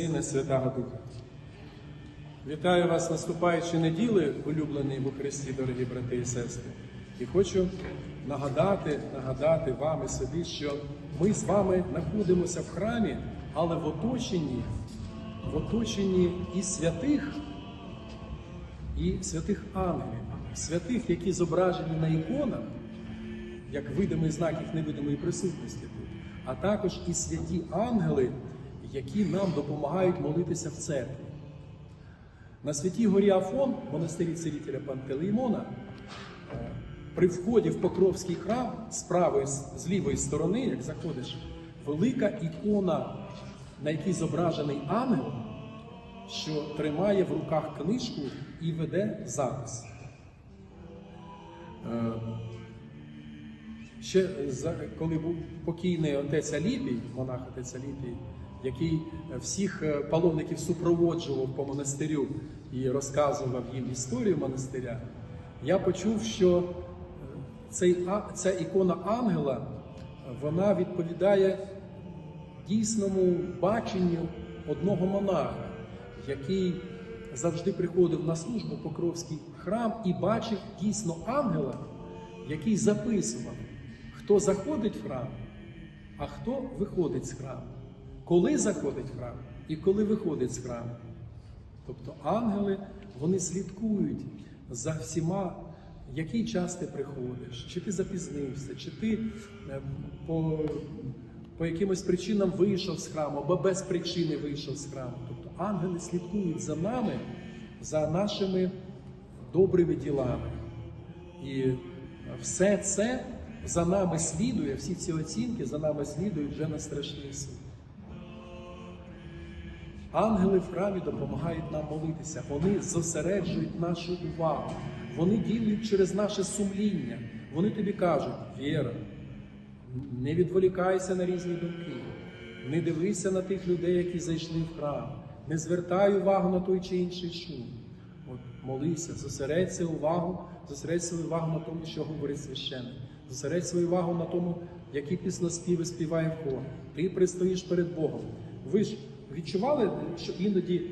Сина Святого Духа. Вітаю вас наступаючи неділи, улюблені у Христі, дорогі брати і сестри. І хочу нагадати, нагадати вам і собі, що ми з вами знаходимося в храмі, але в оточенні, в оточенні і святих, і святих ангелів, святих, які зображені на іконах, як видимий знак їх невидимої присутності тут, а також і святі ангели, які нам допомагають молитися в церкві. На святій горі Афон, монастирі царителя Пантелеймона, при вході в Покровський храм з правої, з лівої сторони, як заходиш, велика ікона, на якій зображений ангел, що тримає в руках книжку і веде запис. Е, Ще коли був покійний отець Аліпій, монах отець Аліпій, який всіх е, паломників супроводжував по монастирю і розказував їм історію монастиря, я почув, що е, цей, ця ікона ангела е, вона відповідає дійсному баченню одного монаха, який завжди приходив на службу Покровський храм і бачив дійсно ангела, який записував, хто заходить в храм, а хто виходить з храму, коли заходить в храм і коли виходить з храму. Тобто ангели вони слідкують за всіма, який час ти приходиш, чи ти запізнився, чи ти е, по, по якимось причинам вийшов з храму, або без причини вийшов з храму. Тобто ангели слідкують за нами, за нашими добрими ділами. І все це за нами слідує, всі ці оцінки за нами слідують вже на страшний суд. Ангели в храмі допомагають нам молитися. Вони зосереджують нашу увагу. Вони діють через наше сумління. Вони тобі кажуть, Віра, не відволікайся на різні думки, не дивися на тих людей, які зайшли в храм, не звертай увагу на той чи інший шум. От молися, зосередься увагу, зосередь свою увагу на тому, що говорить священник. Зосередь свою увагу на тому, які пісноспіви співає в хор. Ти пристоїш перед Богом. Ви ж відчували, що іноді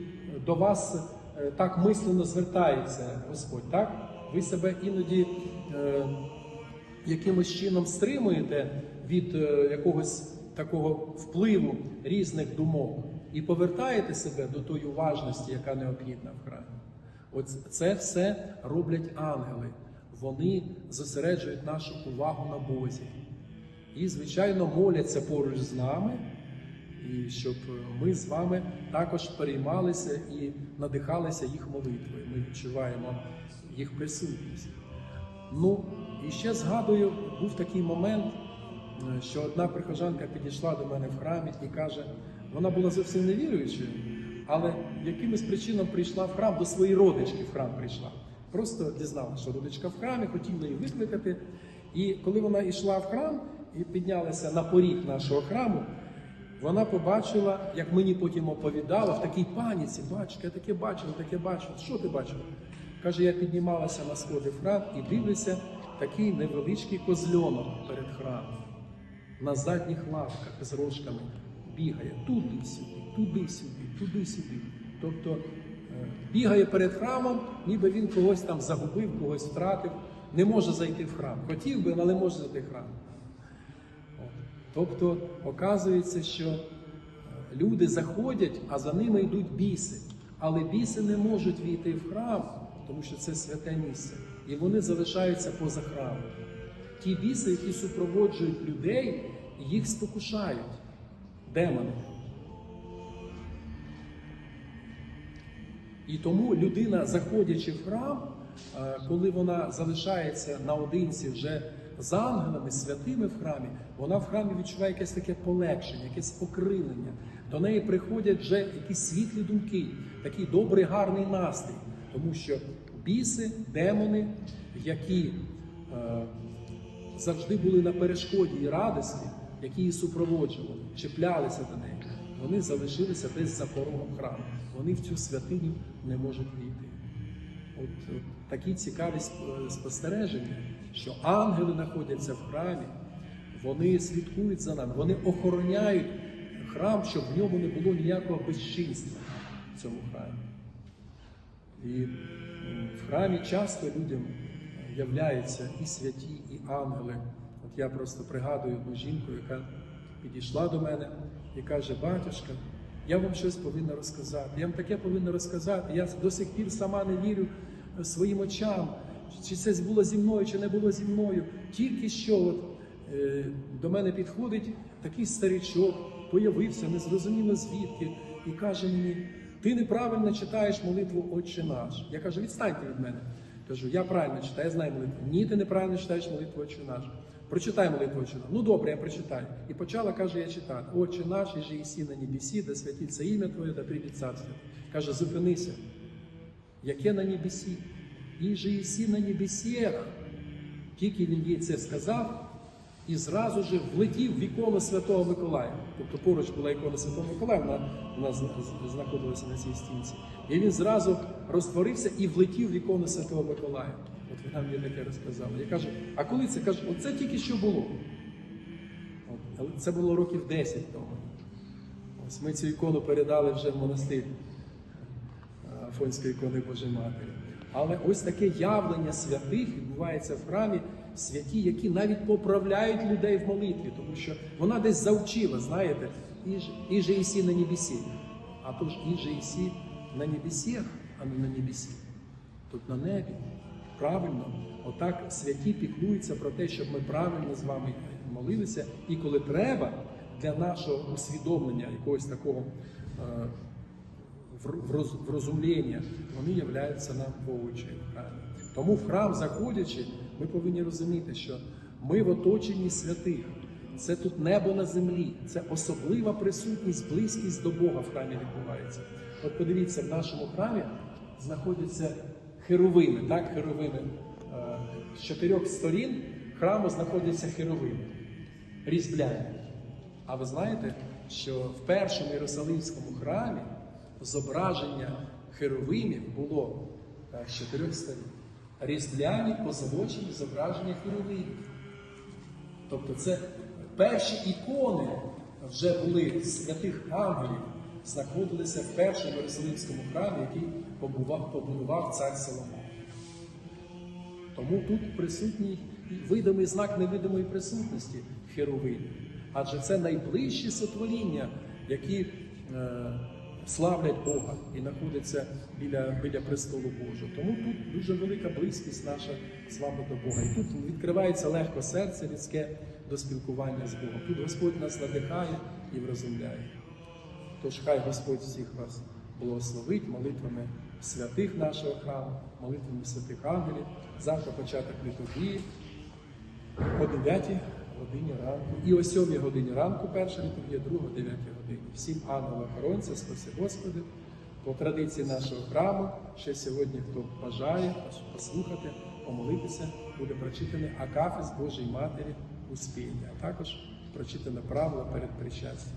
до вас е, так мислено звертається Господь, так? Ви себе іноді е, якимось чином стримуєте від е, якогось такого впливу різних думок і повертаєте себе до тої уважності, яка необхідна в храмі. От це все роблять ангели. Вони зосереджують нашу увагу на Бозі. І, звичайно, моляться поруч з нами, і щоб ми з вами також переймалися і надихалися їх молитвою. Ми відчуваємо їх присутність. Ну, і ще згадую, був такий момент, що одна прихожанка підійшла до мене в храмі і каже, вона була зовсім не віруючою, але якимось причинам прийшла в храм, до своєї родички в храм прийшла. Просто дізналася, що родичка в храмі, хотіла її викликати. І коли вона йшла в храм і піднялася на поріг нашого храму, вона побачила, як мені потім оповідала, в такій паніці, бачка, я таке бачила, таке бачила. Що ти бачила? Каже, я піднімалася на сходи в храм і дивлюся такий невеличкий козльонок перед храмом. На задніх лавках з рожками бігає туди-сюди, туди-сюди, туди-сюди. Тобто е, бігає перед храмом, ніби він когось там загубив, когось втратив, не може зайти в храм. Хотів би, але може зайти в храм. Тобто, оказується, що е, люди заходять, а за ними йдуть біси. Але біси не можуть війти в храм, тому що це святе місце. І вони залишаються поза храмом. Ті біси, які супроводжують людей, їх спокушають. Демони. І тому людина, заходячи в храм, е, коли вона залишається наодинці вже з ангелами, святими в храмі, вона в храмі відчуває якесь таке полегшення, якесь окрилення. До неї приходять вже якісь світлі думки, такий добрий, гарний настрій. Тому що біси, демони, які е, завжди були на перешкоді і радості, які її супроводжували, чіплялися до неї, вони залишилися десь за порогом храму. Вони в цю святиню не можуть війти. От, такі цікаві спостереження, що ангели знаходяться в храмі, вони слідкують за нами, вони охороняють храм, щоб в ньому не було ніякого безчинства в цьому храмі. І в храмі часто людям являються і святі, і ангели. От я просто пригадую одну жінку, яка підійшла до мене і каже: Батюшка, я вам щось повинна розказати. Я вам таке повинна розказати. Я до сих пір сама не вірю е, своїм очам, чи це було зі мною, чи не було зі мною. Тільки що от, е, до мене підходить такий старичок, появився, незрозуміло звідки, і каже мені: ти неправильно читаєш молитву Отче наш. Я кажу, відстаньте від мене. Кажу, я правильно читаю, я знаю молитву. Ні, ти неправильно читаєш молитву Отче наш. Прочитай молитву Отче наш. Ну добре, я прочитаю. І почала, каже, я читати. Отче наш, і же єсі на небесі, да святиться ім'я Твоє, да прийде царство. Каже, зупинися. Яке на небесі? І же єсі на небесіях. Тільки він їй це сказав, і зразу ж влетів в ікону Святого Миколая. Тобто поруч була ікона Святого Миколая, вона, вона знаходилася на цій стінці. І він зразу розтворився і влетів в ікону Святого Миколая. От вона мені таке розказала. Я кажу, а коли це? Кажу, оце тільки що було. От, це було років 10 тому. Ось ми цю ікону передали вже в монастир Афонської ікони Божої Матері. Але ось таке явлення святих відбувається в храмі, святі, які навіть поправляють людей в молитві, тому що вона десь завчила, знаєте, і же ісі на небесі. А то ж і же ісі на небесіх, а не на небесі. Тут на небі. Правильно, отак святі піклуються про те, щоб ми правильно з вами молилися, і коли треба для нашого усвідомлення якогось такого е, в- в роз- в розумління, вони являються нам в храмі. Тому в храм заходячи, ми повинні розуміти, що ми в оточенні святих. Це тут небо на землі, це особлива присутність, близькість до Бога в храмі відбувається. От подивіться, в нашому храмі знаходяться херовими, так, херовими. Е, З чотирьох сторін храму знаходяться херовими, різбляні. А ви знаєте, що в першому Єрусалимському храмі зображення херовимів було е, з чотирьох сторін. Різдвяні позолочені зображення херовимів. Тобто це перші ікони вже були святих ангелів, знаходилися в першому Єрусалимському храмі, який побував, побудував цар Соломон. Тому тут присутній видимий знак невидимої присутності херовимів. Адже це найближчі сотворіння, які е, славлять Бога і знаходяться біля, біля престолу Божого. Тому тут дуже велика близькість наша з вами до Бога. І тут відкривається легко серце людське до спілкування з Богом. Тут Господь нас надихає і врозумляє. Тож хай Господь всіх вас благословить молитвами святих нашого храму, молитвами святих ангелів. Завтра початок літургії о 9 годині ранку. І о 7 годині ранку перша літургія, друга о 9 годині. Всім ангелам-охоронцям, спаси Господи. По традиції нашого храму, ще сьогодні, хто бажає послухати, помолитися, буде прочитаний Акафіс Божої Матері Успіння, а також прочитане правило перед причастям.